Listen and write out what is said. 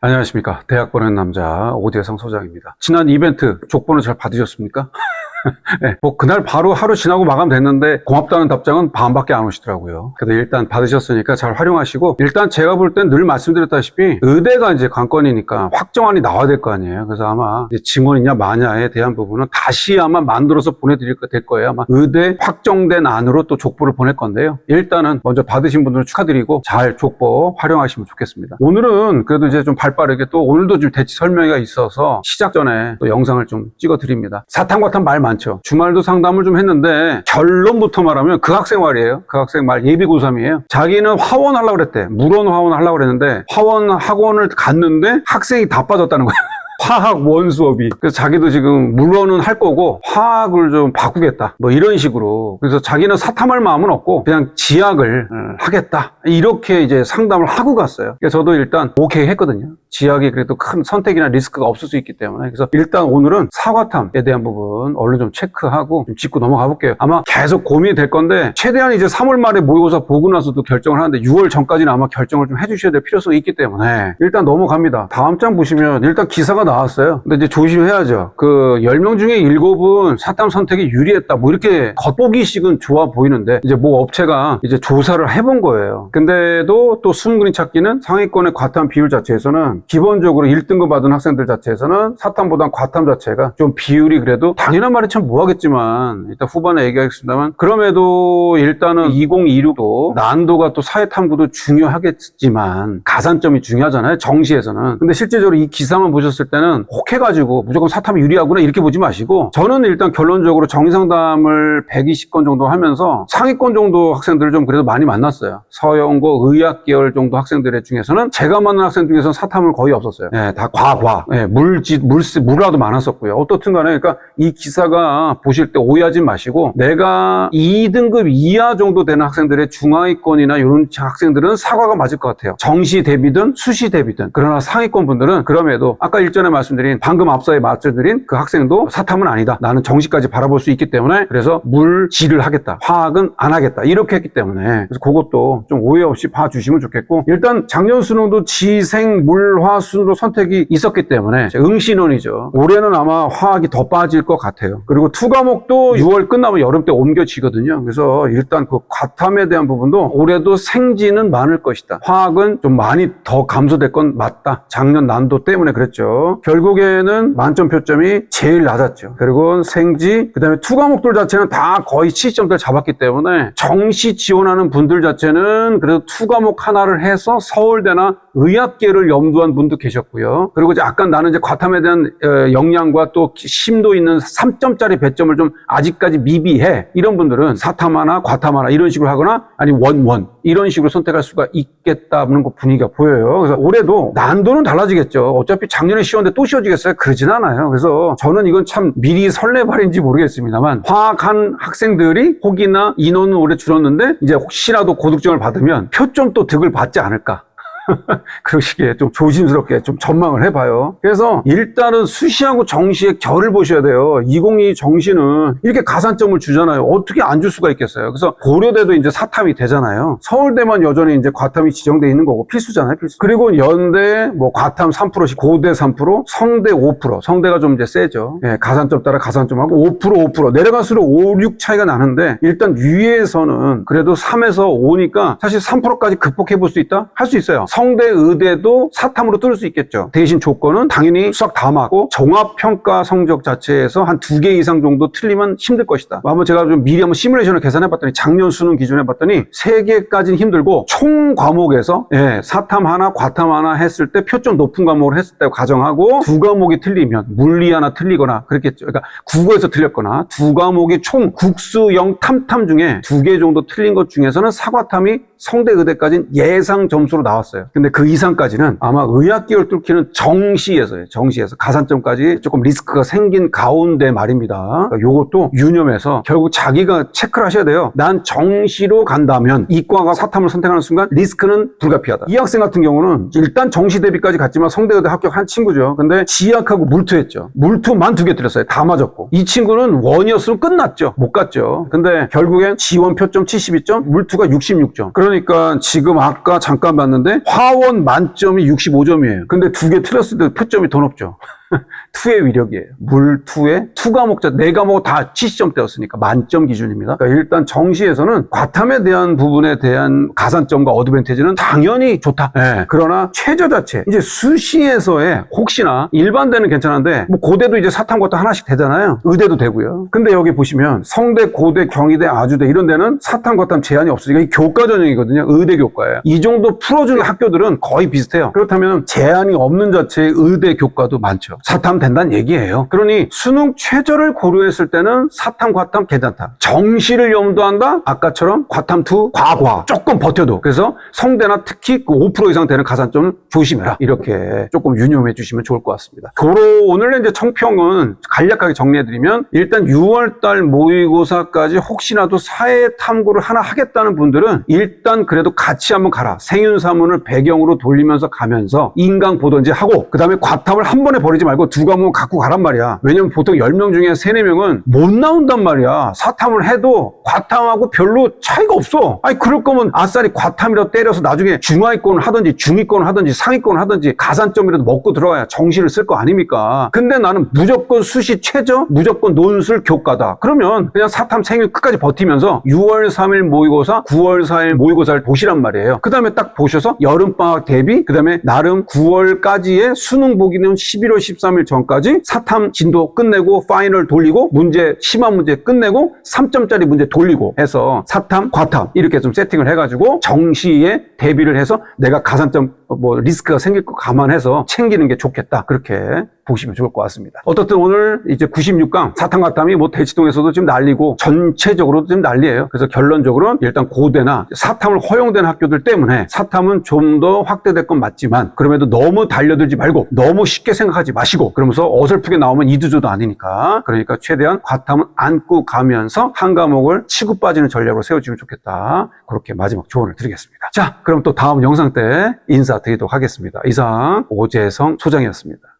안녕하십니까. 대학 보낸 남자 오대성 소장입니다. 지난 이벤트 족보는 잘 받으셨습니까? 네, 뭐 그날 바로 하루 지나고 마감됐는데 고맙다는 답장은 반밖에 안 오시더라고요. 그래도 일단 받으셨으니까 잘 활용하시고 일단 제가 볼 땐 늘 말씀드렸다시피 의대가 이제 관건이니까 확정안이 나와야 될 거 아니에요. 그래서 아마 증언이냐 마냐에 대한 부분은 다시 아마 만들어서 보내드릴 거될 거예요. 아마 의대 확정된 안으로 또 족보를 보낼 건데요. 일단은 먼저 받으신 분들은 축하드리고 잘 족보 활용하시면 좋겠습니다. 오늘은 그래도 이제 좀 발빠르게 또 오늘도 좀 대치 설명회가 있어서 시작 전에 또 영상을 좀 찍어 드립니다. 사탕과탄 말 많죠. 주말도 상담을 좀 했는데 결론부터 말하면 그 학생 말이에요. 그 학생 말 예비 고3이에요. 자기는 화원 하려고 그랬대. 물원 화원 하려고 그랬는데 화원 학원을 갔는데 학생이 다 빠졌다는 거예요. 화학 원 수업이. 그래서 자기도 지금 물론은 할 거고 화학을 좀 바꾸겠다. 뭐 이런 식으로. 그래서 자기는 사탐할 마음은 없고 그냥 지학을 어, 하겠다. 이렇게 이제 상담을 하고 갔어요. 그래서 저도 일단 오케이 했거든요. 지학이 그래도 큰 선택이나 리스크가 없을 수 있기 때문에. 그래서 일단 오늘은 사과탐에 대한 부분 얼른 좀 체크하고 좀 짚고 넘어가 볼게요. 아마 계속 고민이 될 건데 최대한 이제 3월 말에 모의고사 보고 나서도 결정을 하는데 6월 전까지는 아마 결정을 좀 해주셔야 될 필요성이 있기 때문에 일단 넘어갑니다. 다음 장 보시면 일단 기사가 나 왔어요. 근데 이제 조심해야죠. 그 10명 중에 7은 사탐 선택이 유리했다. 뭐 이렇게 겉보기식은 좋아 보이는데 이제 뭐 업체가 이제 조사를 해본 거예요. 근데도 또 숨그린 찾기는 상위권의 과탐 비율 자체에서는 기본적으로 1등급 받은 학생들 자체에서는 사탐보다 과탐 자체가 좀 비율이 그래도 당연한 말이 참 뭐하겠지만 일단 후반에 얘기하겠습니다만 그럼에도 일단은 2026도 난도가 또 사회탐구도 중요하겠지만 가산점이 중요하잖아요. 정시에서는. 근데 실제적으로 이 기사만 보셨을 때는 혹해가지고 무조건 사탐이 유리하구나 이렇게 보지 마시고 저는 일단 결론적으로 정의상담을 120건 정도 하면서 상위권 정도 학생들을 좀 그래도 많이 만났어요. 서영고 의학 계열 정도 학생들 중에서는 제가 만난 학생 중에서는 사탐을 거의 없었어요. 예, 다 과과, 예, 물지, 물스, 물라도 많았었고요. 어떻든 간에 그러니까 이 기사가 보실 때 오해하지 마시고 내가 2등급 이하 정도 되는 학생들의 중하위권이나 이런 학생들은 사과가 맞을 것 같아요. 정시 대비든 수시 대비든. 그러나 상위권 분들은 그럼에도 아까 일전에 말씀드린 방금 앞서에 말씀드린 그 학생도 사탐은 아니다. 나는 정시까지 바라볼 수 있기 때문에 그래서 물지를 하겠다. 화학은 안 하겠다. 이렇게 했기 때문에 그래서 그것도 좀 오해 없이 봐주시면 좋겠고 일단 작년 수능도 지생 물화 순으로 선택이 있었기 때문에 응시론이죠. 올해는 아마 화학이 더 빠질 것 같아요. 그리고 투 과목도 6월 끝나면 여름 때 옮겨지거든요. 그래서 일단 그 과탐에 대한 부분도 올해도 생지는 많을 것이다. 화학은 좀 많이 더 감소될 건 맞다. 작년 난도 때문에 그랬죠. 결국에는 만점 표점이 제일 낮았죠. 그리고 생지, 그 다음에 투 과목들 자체는 다 거의 70점대를 잡았기 때문에 정시 지원하는 분들 자체는 그래도 투 과목 하나를 해서 서울대나 의학계를 염두한 분도 계셨고요. 그리고 이제 아까 나는 이제 과탐에 대한 어, 역량과 또 심도 있는 3점짜리 배점을 좀 아직까지 미비해. 이런 분들은 사탐 하나, 과탐 하나 이런 식으로 하거나 아니 원원 이런 식으로 선택할 수가 있겠다는 그 분위기가 보여요. 그래서 올해도 난도는 달라지겠죠. 어차피 작년에 쉬웠는데 또 쉬워지겠어요? 그러진 않아요. 그래서 저는 이건 참 미리 설레발인지 모르겠습니다만 화학한 학생들이 혹이나 인원은 올해 줄었는데 이제 혹시라도 고득점을 받으면 표점 또 득을 받지 않을까. 그러시기에 좀 조심스럽게 좀 전망을 해봐요. 그래서 일단은 수시하고 정시의 결을 보셔야 돼요. 2022 정시는 이렇게 가산점을 주잖아요. 어떻게 안 줄 수가 있겠어요. 그래서 고려대도 이제 사탐이 되잖아요. 서울대만 여전히 이제 과탐이 지정돼 있는 거고 필수잖아요. 필수. 그리고 연대 뭐 과탐 3%씩 고대 3%, 성대 5%. 성대가 좀 이제 세죠. 예, 가산점 따라 가산점하고 5% 5% 내려갈수록 5, 6 차이가 나는데 일단 위에서는 그래도 3에서 5니까 사실 3%까지 극복해 볼 수 있다? 할 수 있어요. 성대 의대도 사탐으로 뚫을 수 있겠죠. 대신 조건은 당연히 수학 다 맞고 종합평가 성적 자체에서 한 두 개 이상 정도 틀리면 힘들 것이다. 뭐 한번 제가 좀 미리 한번 시뮬레이션을 계산해 봤더니 작년 수능 기준에 봤더니 세 개까지는 힘들고 총 과목에서 예, 사탐 하나, 과탐 하나 했을 때 표점 높은 과목을 했을 때 가정하고 두 과목이 틀리면 물리 하나 틀리거나 그렇겠죠. 그러니까 국어에서 틀렸거나 두 과목이 총 국수형 탐탐 중에 두 개 정도 틀린 것 중에서는 사과탐이 성대 의대까지는 예상 점수로 나왔어요. 근데 그 이상까지는 아마 의학계열 뚫기는 정시에서요. 정시에서 가산점까지 조금 리스크가 생긴 가운데 말입니다. 그러니까 요것도 유념해서 결국 자기가 체크를 하셔야 돼요. 난 정시로 간다면 이과가 사탐을 선택하는 순간 리스크는 불가피하다. 이 학생 같은 경우는 일단 정시 대비까지 갔지만 성대 의대 합격한 친구죠. 근데 지학하고 물투했죠. 물투만 두개 틀렸어요. 다 맞았고. 이 친구는 원이었으면 끝났죠. 못 갔죠. 근데 결국엔 지원 표점 72점, 물투가 66점. 그러나 그러니까 지금 아까 잠깐 봤는데 화원 만점이 65점이에요. 근데 두 개 틀렸을 때 표점이 더 높죠. 투의 위력이에요. 물 투의 투 과목자 네 과목 다 70점대였으니까 만점 기준입니다. 그러니까 일단 정시에서는 과탐에 대한 부분에 대한 가산점과 어드밴티지는 당연히 좋다. 예. 그러나 최저 자체 이제 수시에서의 혹시나 일반대는 괜찮은데 뭐 고대도 이제 사탐 과탐 하나씩 되잖아요. 의대도 되고요. 근데 여기 보시면 성대, 고대, 경희대, 아주대 이런 데는 사탐 과탐 제한이 없으니까 이 교과 전형이거든요. 의대 교과예요. 이 정도 풀어주는 학교들은 거의 비슷해요. 그렇다면 제한이 없는 자체의 의대 교과도 많죠. 사탐 된다는 얘기예요. 그러니 수능 최저를 고려했을 때는 사탐, 과탐 괜찮다. 정시를 염두한다? 아까처럼 과탐 투 과과 조금 버텨도 그래서 성대나 특히 그5% 이상 되는 가산점을 조심해라. 이렇게 조금 유념해 주시면 좋을 것 같습니다. 도로 오늘 이제 청평은 간략하게 정리해드리면 일단 6월달 모의고사까지 혹시나도 사회 탐구를 하나 하겠다는 분들은 일단 그래도 같이 한번 가라. 생윤사문을 배경으로 돌리면서 가면서 인강 보던지 하고 그 다음에 과탐을 한 번에 버리지 말고 두 과목 갖고 가란 말이야. 왜냐면 보통 10명 중에 3, 4명은 못 나온단 말이야. 사탐을 해도 과탐하고 별로 차이가 없어. 아니 그럴 거면 아싸리 과탐이라도 때려서 나중에 중하위권을 하든지 중위권을 하든지 상위권을 하든지 가산점이라도 먹고 들어가야 정시를 쓸 거 아닙니까? 근데 나는 무조건 수시 최저, 무조건 논술 교과다. 그러면 그냥 사탐 생일 끝까지 버티면서 6월 3일 모의고사, 9월 4일 모의고사를 보시란 말이에요. 그 다음에 딱 보셔서 여름방학 대비, 그 다음에 나름 9월까지의 수능 보기는 11월 13일 전까지 사탐 진도 끝내고 파이널 돌리고 문제, 심화 문제 끝내고 3점짜리 문제 돌리고 해서 사탐, 과탐 이렇게 좀 세팅을 해가지고 정시에 대비를 해서 내가 가산점 뭐 리스크가 생길 거 감안해서 챙기는 게 좋겠다. 그렇게 보시면 좋을 것 같습니다. 어떻든 오늘 이제 96강 사탕과탐이 뭐 대치동에서도 지금 난리고 전체적으로도 지금 난리예요. 그래서 결론적으로는 일단 고대나 사탐을 허용된 학교들 때문에 사탐은 좀 더 확대될 건 맞지만 그럼에도 너무 달려들지 말고 너무 쉽게 생각하지 마시고 그러면서 어설프게 나오면 이두조도 아니니까 그러니까 최대한 과탐은 안고 가면서 한 과목을 치고 빠지는 전략으로 세워주면 좋겠다. 그렇게 마지막 조언을 드리겠습니다. 자, 그럼 또 다음 영상 때 인사드리도록 하겠습니다. 이상 오재성 소장이었습니다.